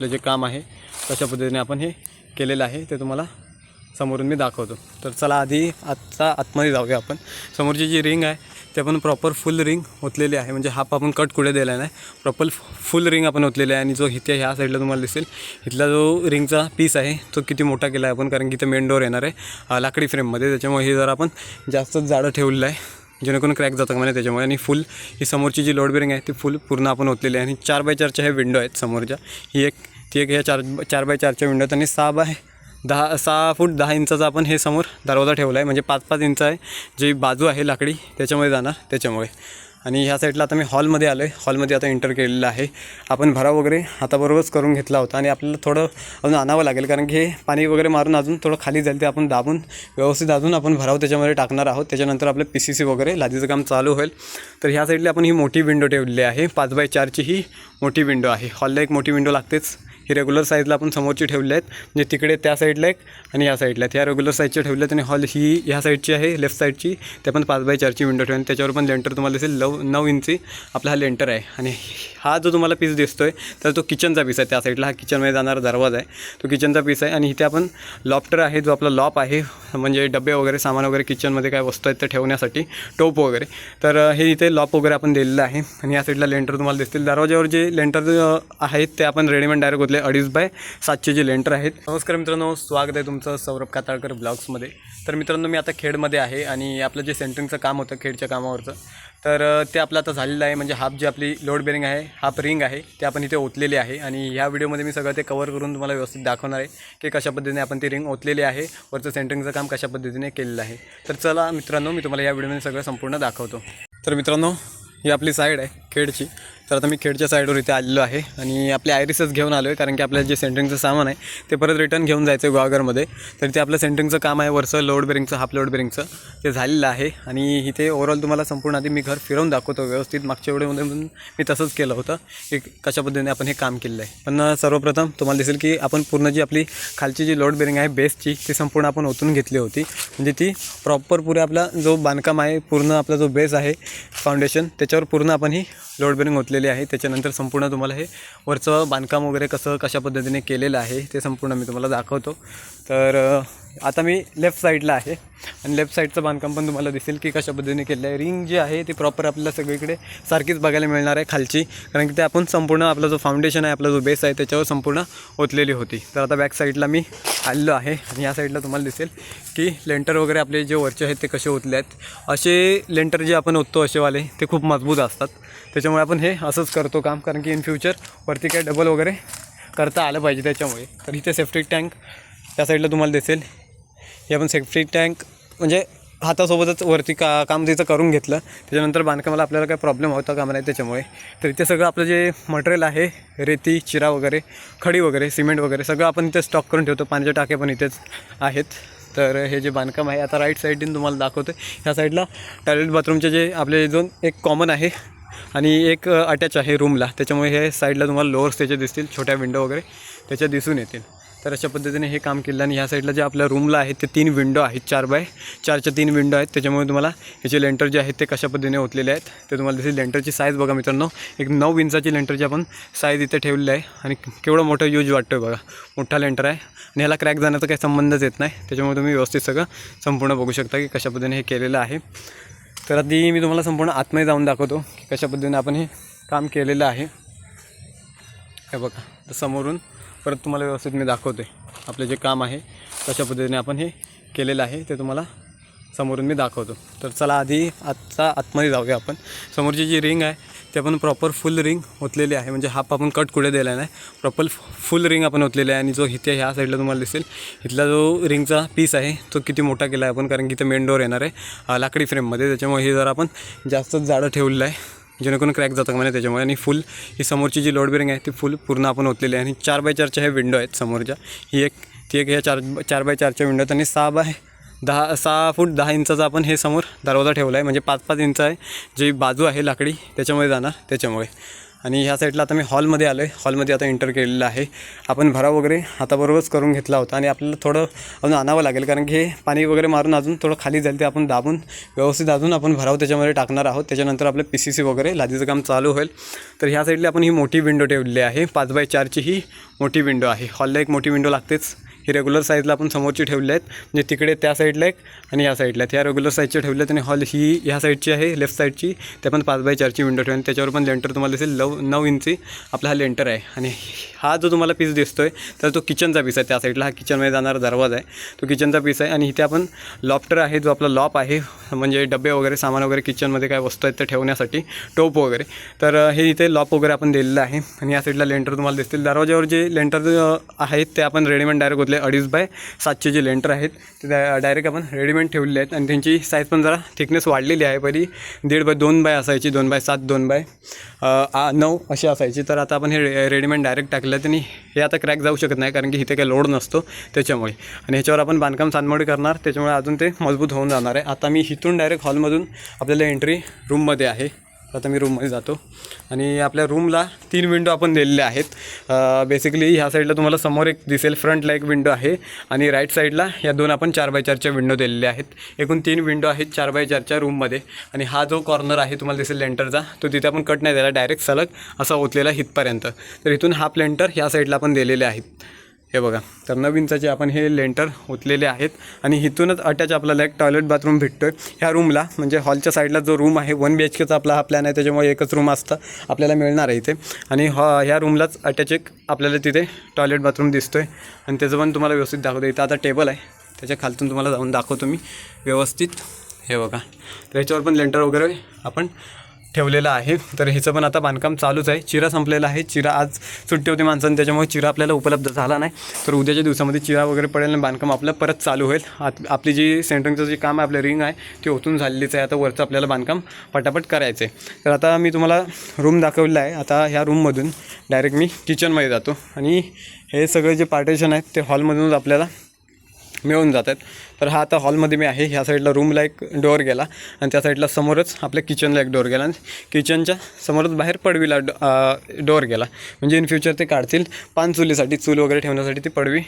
आपलं जे काम आहे कशा पद्धतीने आपण हे केलेलं आहे ते तुम्हाला समोरून मी दाखवतो. तर चला आधी आत्ता आतमध्ये जाऊया आपण. समोरची जी रिंग आहे ते आपण प्रॉपर फुल रिंग ओतलेली आहे. म्हणजे हाफ आपण कट कुठे दिला नाही प्रॉपर फुल रिंग आपण ओतलेली आहे. आणि जो इथे ह्या साईडला तुम्हाला दिसेल इथला जो रिंगचा पीस आहे तो किती मोठा केला आहे आपण कारण की इथे मेन डोअर येणार आहे लाकडी फ्रेममध्ये त्याच्यामुळे हे जरा आपण जास्तच जाडं ठेवलेलं आहे जेणेकरून क्रॅक जातं म्हणे त्याच्यामुळे. आणि फुल ही समोरची जी लोड बेरिंग आहे ती फुल पूर्ण आपण ओतलेली आहे. आणि चार बाय चारच्या हे विंडो आहेत समोरच्या. ही एक ती एक ह्या चार चार बाय चारच्या विंडो आणि सहा बाय दहा सहा फूट दहा इंचाचा आपण हे समोर दरवाजा ठेवला आहे म्हणजे पाच पाच इंच आहे. जी बाजू आहे लाकडी त्याच्यामुळे जाणार त्याच्यामुळे. आणि ह्या साईडला आता मी हॉलमध्ये आलो आहे हॉलमध्ये आता एंटर केलेलं आहे. आपण भराव वगैरे हाताबरोबरच करून घेतला होता आणि आपल्याला थोडं अजून आणावं लागेल कारण की हे पाणी वगैरे मारून अजून थोडं खाली जाईल ते आपण दाबून व्यवस्थित अजून आपण भराव त्याच्यामध्ये टाकणार आहोत. त्याच्यानंतर आपलं पी सी सी वगैरे लादीचं काम चालू होईल. तर ह्या साईडला आपण ही मोठी विंडो ठेवलेली आहे. पाच बाय चारची ही मोठी विंडो आहे. हॉलला एक मोठी विंडो लागतेच. ही रेग्युलर साईजला आपण समोरची ठेवली आहेत. म्हणजे तिकडे त्या साईडला एक आणि या साईडला आहेत ह्या रेग्युलर साईजच्या ठेवल्या आहेत आणि हॉल ही ह्या साईडची आहे लेफ्ट साईडची ते पण पाच बाय चारची विंडो ठेवून त्याच्यावर पण लेंटर तुम्हाला दिसेल. लव नऊ इंची आपला हा लेंटर आहे. आणि हा जो तुम्हाला पीस दिसतो आहे तर तो किचनचा पीस आहे. त्या साईडला हा किचनमध्ये जाणारा दरवाजा आहे. तो किचनचा पीस आहे. आणि इथे आपण लॉफ्टर आहे जो आपला लॉप आहे. म्हणजे डबे वगैरे सामान वगैरे किचनमध्ये काय वस्तू आहेत ते ठेवण्यासाठी. टोप वगैरे. तर हे इथे लॉप वगैरे आपण दिलेलं आहे. आणि या साईडला लेंटर तुम्हाला दिसतील. दरवाज्यावर जे लेंटर आहेत ते आपण रेडीमेड डायरेक्ट होतले अडीच बाय सातशे जे लेंटर आहेत. नमस्कार मित्रांनो स्वागत आहे तुमचं सौरभ काताळकर ब्लॉग्समध्ये. तर मित्रांनो मी आता खेडमध्ये आहे आणि आपलं जे सेंटरिंगचं काम होतं खेडच्या कामावरचं तर ते आपलं आता झालेलं आहे. म्हणजे हाफ जी आपली लोड बेरिंग आहे हाफ रिंग आहे ते आपण इथे ओतलेली आहे. आणि ह्या व्हिडिओमध्ये मी सगळं ते कवर करून तुम्हाला व्यवस्थित दाखवणार आहे की कशा पद्धतीने आपण ती रिंग ओतलेली आहे वरचं सेंटरिंगचं काम कशा पद्धतीने केलेलं आहे. तर चला मित्रांनो मी तुम्हाला या व्हिडिओमध्ये सगळं संपूर्ण दाखवतो. तर मित्रांनो ही आपली साईड आहे खेडची. तर आता मी खेडच्या साईडवर इथे आलेलो आहे आणि आपले आयरिसच घेऊन आलो आहे कारण की आपल्या जे सेंटरिंगचं सामान आहे ते परत रिटर्न घेऊन जायचं आहे गुहागरमध्ये. तर ते आपलं सेंटरिंगचं काम आहे वरचं लोड बेरिंगचं हाफ लोड बेरिंगचं ते झालेलं आहे आणि इथे ओव्हरऑल तुम्हाला संपूर्ण आधी मी घर फिरवून दाखवतो व्यवस्थित. मागच्या वेळेमध्ये मी तसंच केलं होतं की कशा पद्धतीने आपण हे काम केलेलं आहे. पण सर्वप्रथम तुम्हाला दिसेल की आपण पूर्ण जी आपली खालची जी लोड बेरिंग आहे बेसची ती संपूर्ण आपण ओतून घेतली होती. म्हणजे ती प्रॉपर पुरे आपला जो बांधकाम आहे पूर्ण आपला जो बेस आहे फाउंडेशन त्याच्यावर पूर्ण आपण ही लोड बेरिंग ओतलेली आहे. त्याच्यानंतर संपूर्ण तुम्हाला हे वरचं बांधकाम वगैरे कसं कशा पद्धतीने केलेलं आहे ते संपूर्ण मी तुम्हाला दाखवतो. तर आता मी लेफ्ट साईडला आहे. आणि लेफ्ट साईडचं बांधकाम पण तुम्हाला दिसेल की कशा पद्धतीने केलं आहे रिंग जी आहे ती प्रॉपर आपल्याला सगळीकडे सारखीच बघायला मिळणार आहे खालची. कारण की ते आपण संपूर्ण आपला जो फाउंडेशन आहे आपला जो बेस आहे त्याच्यावर संपूर्ण ओतलेली होती. तर आता बॅक साईडला मी आलेलो आहे. आणि या साईडला तुम्हाला दिसेल की लेंटर वगैरे आपले जे वरचे आहेत ते कसे ओतले आहेत. असे लेंटर जे आपण ओततो असेवाले ते खूप मजबूत असतात. त्याच्यामुळे आपण हे असंच करतो काम. कारण की इन फ्युचर वरती काय डबल वगैरे करता आलं पाहिजे त्याच्यामुळे. तर इथे सेफ्टी टँक त्या साईडला तुम्हाला दिसेल. हे आपण सेफ्टी टँक म्हणजे हातासोबतच वरती का काम तिचं करून घेतलं. त्याच्यानंतर बांधकामाला आपल्याला काही प्रॉब्लेम होता कामा नाही त्याच्यामुळे. तर इथे सगळं आपलं जे मटेरियल आहे रेती चिरा वगैरे खडी वगैरे सिमेंट वगैरे सगळं आपण इथे स्टॉक करून ठेवतो. पाण्याचे टाके पण इथेच आहेत. तर हे जे बांधकाम आहे आता राईट साईडने तुम्हाला दाखवतो ह्या साईडला टॉयलेट बाथरूमचे जे आपले दोन एक कॉमन आहे आणि एक अटॅच आहे रूमला त्याच्यामुळे हे साईडला तुम्हाला लोअर्स त्याचे दिसतील छोट्या विंडो वगैरे त्याच्या दिसून येतील. तर अशा पद्धतीने हे काम केलं आणि ह्या साईडला जे आपल्या रूमला आहे ते तीन विंडो आहेत चार बाय चारच्या तीन विंडो आहेत. त्याच्यामुळे तुम्हाला ह्याचे लेंटर जे आहेत ते कशा पद्धतीने ओतलेले आहेत ते तुम्हाला दिसेल. लेंटरची साईज बघा मित्रांनो एक नऊ इंचाची लेंटरची आपण साईज इथे ठेवलेली आहे. आणि केवढं मोठं यूज वाटतो आहे बघा. मोठा लेंटर आहे. आणि ह्याला क्रॅक जाण्याचा काही संबंधच येत नाही. त्याच्यामुळे तुम्ही व्यवस्थित सगळं संपूर्ण बघू शकता की कशा पद्धतीने हे केलेलं आहे. तर आधी मी तुम्हाला संपूर्ण आतमध्ये जाऊन दाखवतो की कशा पद्धतीने आपण हे काम केलेलं आहे. हे बघा तर समोरून परत तुम्हाला व्यवस्थित मी दाखवते. आपलं जे काम आहे कशा पद्धतीने आपण हे केलेलं आहे ते तुम्हाला समोरून मी दाखवतो. तर चला आधी आत्ता आतमध्ये जाऊया आपण. समोरची जी रिंग आहे ते आपण प्रॉपर फुल रिंग ओतलेली आहे. म्हणजे हाफ आपण कट कुठे दिला नाही प्रॉपर फुल रिंग आपण ओतलेली आहे. आणि जो इथे ह्या साईडला तुम्हाला दिसेल इथला जो रिंगचा पीस आहे तो किती मोठा केला आहे आपण कारण की इथे मेन डोअर येणार आहे लाकडी फ्रेममध्ये त्याच्यामुळे हे जर आपण जास्तच जाडं ठेवलेलं आहे. जेणेकरून क्रॅक जातं म्हणे त्याच्यामुळे आणि फुल ही समोरची जी लोड बिरिंग आहे ती फुल पूर्ण आपण ओतलेली आहे. आणि चार बाय चारच्या ह्या विंडो आहेत समोरच्या. ही एक ती एक ह्या चार चार बाय चारच्या विंडो आहेत आणि सहा बाय दहा सहा फूट दहा इंचाचा आपण हे समोर दरवाजा ठेवला आहे. म्हणजे पाच पाच इंच आहे. जी बाजू आहे लाकडी त्याच्यामुळे जाणार त्याच्यामुळे. आणि ह्या साईडला आता मी हॉलमध्ये आलो आहे हॉलमध्ये आता एंटर केलेलं आहे. आपण भराव वगैरे हाताबरोबरच करून घेतला होता आणि आपल्याला थोडं अजून आणावं लागेल कारण की हे पाणी वगैरे मारून अजून थोडं खाली जाईल ते आपण दाबून व्यवस्थित अजून आपण भराव त्याच्यामध्ये टाकणार आहोत. त्याच्यानंतर आपलं पी सी सी वगैरे लादीचं काम चालू होईल. तर ह्या साईडला आपण ही मोठी विंडो ठेवलेली आहे. पाच बाय चारची ही मोठी विंडो आहे. हॉलला एक मोठी विंडो लागतेच. हे रेग्युलर साईजला आपण समोरची ठेवले आहेत. म्हणजे तिकडे त्या साईडला एक आणि या साईडला आहेत. ह्या रेग्युलर साईजच्या ठेवल्या आहेत आणि हॉल ही ह्या साईडची आहे लेफ्ट साईडची ते पण पाच बाय चारची विंडो ठेवून. त्याच्यावर पण लेंटर तुम्हाला दिसेल. नऊ नऊ इंची आपला हा लेंटर आहे. आणि हा जो तुम्हाला पीस दिसतो आहे तर तो किचनचा पीस आहे. त्या साईडला हा किचनमध्ये जाणारा दरवाजा आहे. तो किचनचा पीस आहे आणि इथे आपण लॉफ्टर आहे जो आपला लॉप आहे. म्हणजे डबे वगैरे सामान वगैरे किचनमध्ये काय वस्तू आहेत ते ठेवण्यासाठी. टोप वगैरे. तर हे इथे लॉप वगैरे आपण दिलेलं आहे. आणि या साईडला लेंटर तुम्हाला दिसतील. दरवाजावर जे लेंटर आहेत ते आपण रेडीमेड डायरेक्ट होतले अडीच बाय सातशे जे लेंटर आहेत ते डायरेक्ट आपण रेडीमेड ठेवलेले आहेत. आणि त्यांची साईज पण जरा थिकनेस वाढलेली आहे. पहिली दीड बाय दोन बाय असायची दोन बाय सात दोन बाय आ- नऊ अशी असायची. तर आता आपण हे रे रेडीमेड डायरेक्ट टाकलं आहेत आणि हे आता क्रॅक जाऊ शकत नाही कारण की इथे काही लोड नसतो त्याच्यामुळे. आणि ह्याच्यावर आपण बांधकाम सानमोडी करणार त्याच्यामुळे अजून ते मजबूत होऊन जाणार आहे. आता मी इथून डायरेक्ट हॉलमधून आपल्याला एंट्री रूममध्ये आहे. आता मी रूममध्ये जातो. आणि आपल्या रूमला तीन विंडो आपण दिलेल्या आहेत. बेसिकली ह्या साईडला तुम्हाला समोर एक दिसेल फ्रंटला एक विंडो आहे आणि राईट साईडला या दोन आपण चार बाय चारच्या विंडो दिलेल्या आहेत. एकूण तीन विंडो आहेत चार बाय चारच्या रूममध्ये आणि हा जो कॉर्नर आहे तुम्हाला दिसेल लेंटरचा तो तिथे आपण कट नाही दिला डायरेक्ट सलग असा ओतलेला इथपर्यंत. तर इथून हाफ लेंटर ह्या साईडला आपण दिलेले आहेत. हे बघा तर नऊ इंचाचे आपण हे लेंटर ओतलेले आहेत आणि इथूनच अटॅच आपल्याला एक टॉयलेट बाथरूम भेटतो आहे ह्या रूमला म्हणजे हॉलच्या साईडला जो रूम आहे वन बी एच केचा आपला हा प्लॅन आहे त्याच्यामुळे एकच रूम असतं आपल्याला मिळणार आहे इथे. आणि हॉ ह्या रूमलाच अटॅच एक आपल्याला तिथे टॉयलेट बाथरूम दिसतो आहे आणि त्याचं पण तुम्हाला व्यवस्थित दाखवतो. इथं आता टेबल आहे त्याच्या खालतून तुम्हाला जाऊन दाखवतो मी व्यवस्थित. हे बघा तर ह्याच्यावर पण लेंटर वगैरे आपण ठेवलेलं आहे. तर ह्याचं पण आता बांधकाम चालूच आहे. चिरा संपलेला आहे. चिरा आज सुट्टी होती माणसांनी त्याच्यामुळे चिरा आपल्याला उपलब्ध झाला नाही. तर उद्याच्या दिवसामध्ये चिरा वगैरे पडेल आणि बांधकाम आपलं परत चालू होईल. आत आपली जी सेंटरिंगचं जे काम आहे आपलं रिंग आहे ते ओतून झालेलीच आहे. आता वरचं आपल्याला बांधकाम पटापट करायचं आहे तर आता मी तुम्हाला रूम दाखवलेला आहे. आता ह्या रूममधून डायरेक्ट मी किचनमध्ये जातो. आणि हे सगळे जे पार्टेशन आहेत ते हॉलमधूनच आपल्याला मिळून जातात. तर हा आता हॉलमध्ये मी आहे. ह्या साईडला रूमला एक डोअर गेला आणि त्या साईडला समोरच आपल्या किचनला एक डोअर गेला आणि किचनच्या समोरच बाहेर पडवीला डोअर गेला. म्हणजे इन फ्युचर ते काढतील. पान चुलीसाठी चूल वगैरे ठेवण्यासाठी ती पडवी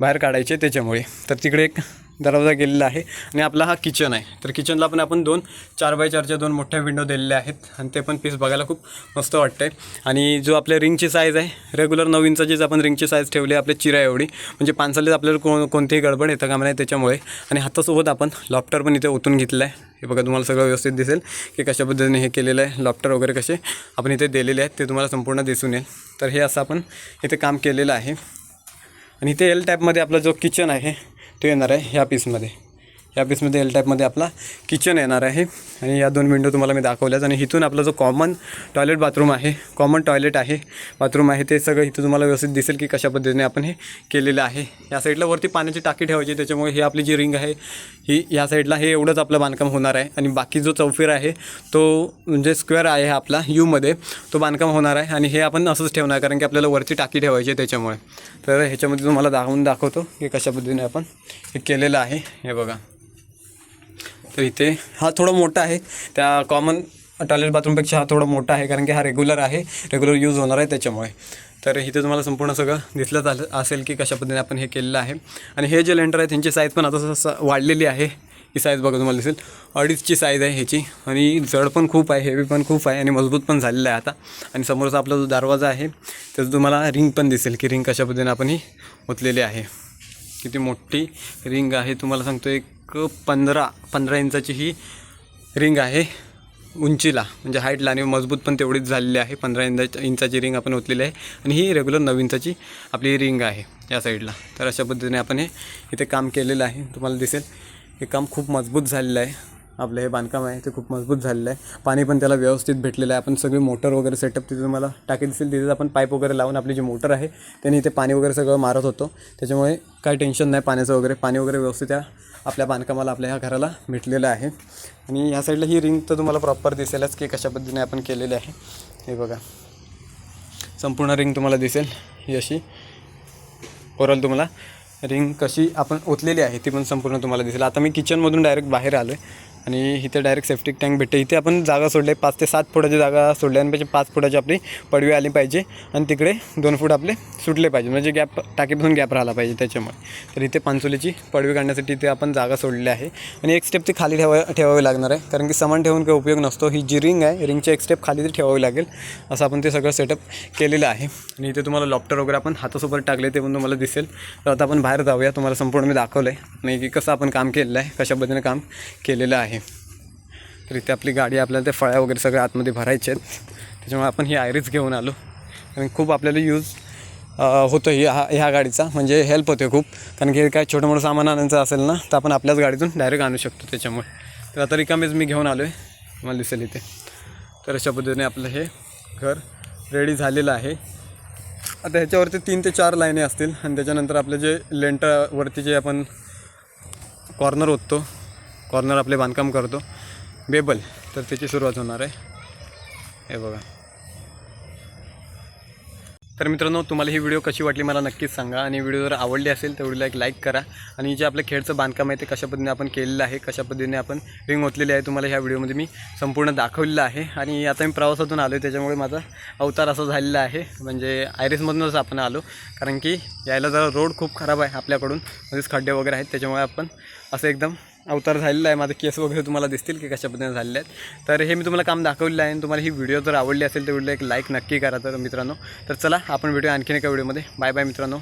बाहेर काढायचे त्याच्यामुळे. तर तिकडे एक दरवाजा गेलेला आहे आणि आपला हा किचन आहे. तर किचनला पण आपण दोन चार बाय चारच्या दोन मोठ्या विंडो दिलेल्या आहेत आणि ते पण पीस बघायला खूप मस्त वाटतं आहे आणि जो आपल्या रिंगची साईज आहे रेग्युलर नऊ इंचाचीच आपण रिंगची साईज ठेवली आहे आपल्या चिरा एवढी. म्हणजे पानसालीच आपल्याला कोण कोणतीही गडबड येतं का नाही त्याच्यामुळे. आणि हातासोबत आपण लॉप्टर पण इथे ओतून घेतलं आहे हे बघा तुम्हाला सगळं व्यवस्थित दिसेल की कशा पद्धतीने हे केलेलं आहे. लॉप्टर वगैरे कसे आपण इथे दिलेले आहेत ते तुम्हाला संपूर्ण दिसून येईल. तर हे असं आपण इथे काम केलेलं आहे. आणि इथे एल टॅपमध्ये आपला जो किचन आहे तो येणार आहे ह्या पीसमध्ये या पीसमध्ये एल टाईपमध्ये आपला किचन येणार आहे. आणि या दोन विंडो तुम्हाला मी दाखवल्याच आणि इथून आपला जो कॉमन टॉयलेट बाथरूम आहे कॉमन टॉयलेट आहे बाथरूम आहे ते सगळं इथं तुम्हाला व्यवस्थित दिसेल की कशा पद्धतीने आपण हे केलेलं आहे. या साईडला वरती पाण्याची टाकी ठेवायची त्याच्यामुळे ही आपली जी रिंग आहे ही या साईडला हे एवढंच आपलं बांधकाम होणार आहे. आणि बाकी जो चौफेर आहे तो म्हणजे स्क्वेअर आहे आपला यूमध्ये तो बांधकाम होणार आहे. आणि हे आपण असंच ठेवणार आहे कारण की आपल्याला वरती टाकी ठेवायची आहे त्याच्यामुळे. तर ह्याच्यामध्ये तुम्हाला दाखवून दाखवतो की कशा पद्धतीने आपण हे केलेलं आहे. हे बघा. तर इथे हा थोडा मोठा आहे. त्या कॉमन टॉयलेट बाथरूमपेक्षा हा थोडा मोठा आहे कारण की हा रेग्युलर आहे. रेग्युलर यूज होणार आहे त्याच्यामुळे. तर इथे तुम्हाला संपूर्ण सगळं दिसलं आलं असेल की कशा पद्धतीने आपण हे केलेलं आहे. आणि हे जे लेंटर आहे त्यांची साईज पण आता जसं वाढलेली आहे ही साईज बघा तुम्हाला दिसेल. अडीचची साईज आहे ह्याची. आणि जड पण खूप आहे हेवी पण खूप आहे आणि मजबूत पण झालेलं आहे आता. आणि समोरचा आपला जो दरवाजा आहे त्याचं तुम्हाला रिंग पण दिसेल की रिंग कशा पद्धतीने आपण ही ओतलेली आहे. किती मोठी रिंग आहे तुम्हाला सांगतो एक पंधरा पंधरा इंचाची ही रिंग आहे उंचीला. म्हणजे हाईटला आणि मजबूत पण तेवढीच झालेली आहे. पंधरा इंचा इंचाची रिंग आपण ओतलेली आहे. आणि ही रेग्युलर नऊ इंचाची आपली रिंग आहे या साईडला. तर अशा पद्धतीने आपण हे इथे काम केलेलं आहे. तुम्हाला दिसेल हे काम खूप मजबूत झालेलं आहे. आपलं हे बांधकाम आहे ते खूप मजबूत झालेलं आहे. पाणी पण त्याला व्यवस्थित भेटलेलं आहे. आपण सगळी मोटर वगैरे सेटअप तिथे तुम्हाला टाकी दिसेल. तिथेच आपण पाईप वगैरे लावून आपली जी मोटर आहे त्याने इथे पाणी वगैरे सगळं मारत होतो. त्याच्यामुळे काही टेन्शन नाही पाण्याचं वगैरे. पाणी वगैरे व्यवस्थित त्या आपल्या बांधकामाला आपल्या ह्या घराला भेटलेलं आहे. आणि ह्या साईडला ही रिंग तर तुम्हाला प्रॉपर दिसेलच की कशा पद्धतीने आपण केलेली आहे. हे बघा. संपूर्ण रिंग तुम्हाला दिसेल ही अशी. ओरल तुम्हाला रिंग कशी आपण ओतलेली आहे ती पण संपूर्ण तुम्हाला दिसेल. आता मी किचनमधून डायरेक्ट बाहेर आलो आहे आणि इथे डायरेक्ट सेफ्टिक टँक भेटते. इथे आपण जागा सोडले. पाच ते सात फुटाची जागा सोडल्यानपेक्षा पाच फुटाची आपली पडवी आली पाहिजे. आणि तिकडे दोन फूट आपले सुटले पाहिजे. म्हणजे गॅप टाकीपासून गॅप राहिला पाहिजे त्याच्यामुळे. तर इथे पांचोलीची पडवी काढण्यासाठी इथे आपण जागा सोडली आहे. आणि एक स्टेप ती खाली ठेवा ठेवावी लागणार आहे. कारण की समान ठेवून काही उपयोग नसतो. ही जी रिंग आहे रिंगची एक स्टेप खाली ती ठेवावी लागेल. असं आपण ते सगळं सेटअप केलेलं आहे. आणि इथे तुम्हाला लॉप्टर वगैरे आपण हातासोबत टाकले ते पण तुम्हाला दिसेल. तर आता आपण बाहेर जाऊया. तुम्हाला संपूर्ण मी दाखवलं आहे आणि की कसं आपण काम केलेलं आहे कशा पद्धतीने काम केलेलं आहे. तर इथे आपली गाडी आपल्याला ते फळ्या वगैरे सगळ्या आतमध्ये भरायचे आहेत. त्याच्यामुळे आपण ही आयरीज घेऊन आलो. आणि खूप आपल्याला यूज होतो ह्या ह्या गाडीचा. म्हणजे हेल्प होते खूप. कारण की काय छोटं मोठं सामान आणायचं असेल ना तर आपण आपल्याच गाडीतून डायरेक्ट आणू शकतो त्याच्यामुळे. तर आता रिकामेच मी घेऊन आलो आहे मला दिसेल इथे. तर अशा पद्धतीने आपलं हे घर रेडी झालेलं आहे. आता ह्याच्यावरती तीन ते चार लाईने असतील. आणि त्याच्यानंतर आपलं जे लेंटरवरती जे आपण कॉर्नर ओततो कॉर्नर आपले बांधकाम करतो. बेबल तर त्याची सुरुवात होणार आहे. हे बघा. तर मित्रांनो तुम्हाला ही व्हिडिओ कशी वाटली मला नक्कीच सांगा. आणि व्हिडिओ जर आवडली असेल तर व्हिडिओला एक लाईक करा. आणि जे आपलं खेळचं बांधकाम आहे ते कशा पद्धतीने आपण केलेलं आहे कशा पद्धतीने आपण रिंग ओतलेली आहे तुम्हाला ह्या व्हिडिओमध्ये मी संपूर्ण दाखवलेलं आहे. आणि आता मी प्रवासातून आलो आहे त्याच्यामुळे माझा अवतार असा झालेला आहे. म्हणजे आयरिसमधूनच आपण आलो. कारण की यायला जरा रोड खूप खराब आहे आपल्याकडून. म्हणजेच खड्डे वगैरे आहेत त्याच्यामुळे आपण असं एकदम अवतार झालेला आहे. माझे केस वगैरे तुम्हाला दिसतील की कशा पद्धतीने झालेले आहेत. तर हे मी तुम्हाला काम दाखवलेलं आहे आणि तुम्हाला ही व्हिडिओ जर आवडली असेल तर व्हिडिओला एक लाईक नक्की करा तर मित्रांनो. तर चला आपण व्हिडिओ आणखीन एका व्हिडिओमध्ये बाय बाय मित्रांनो.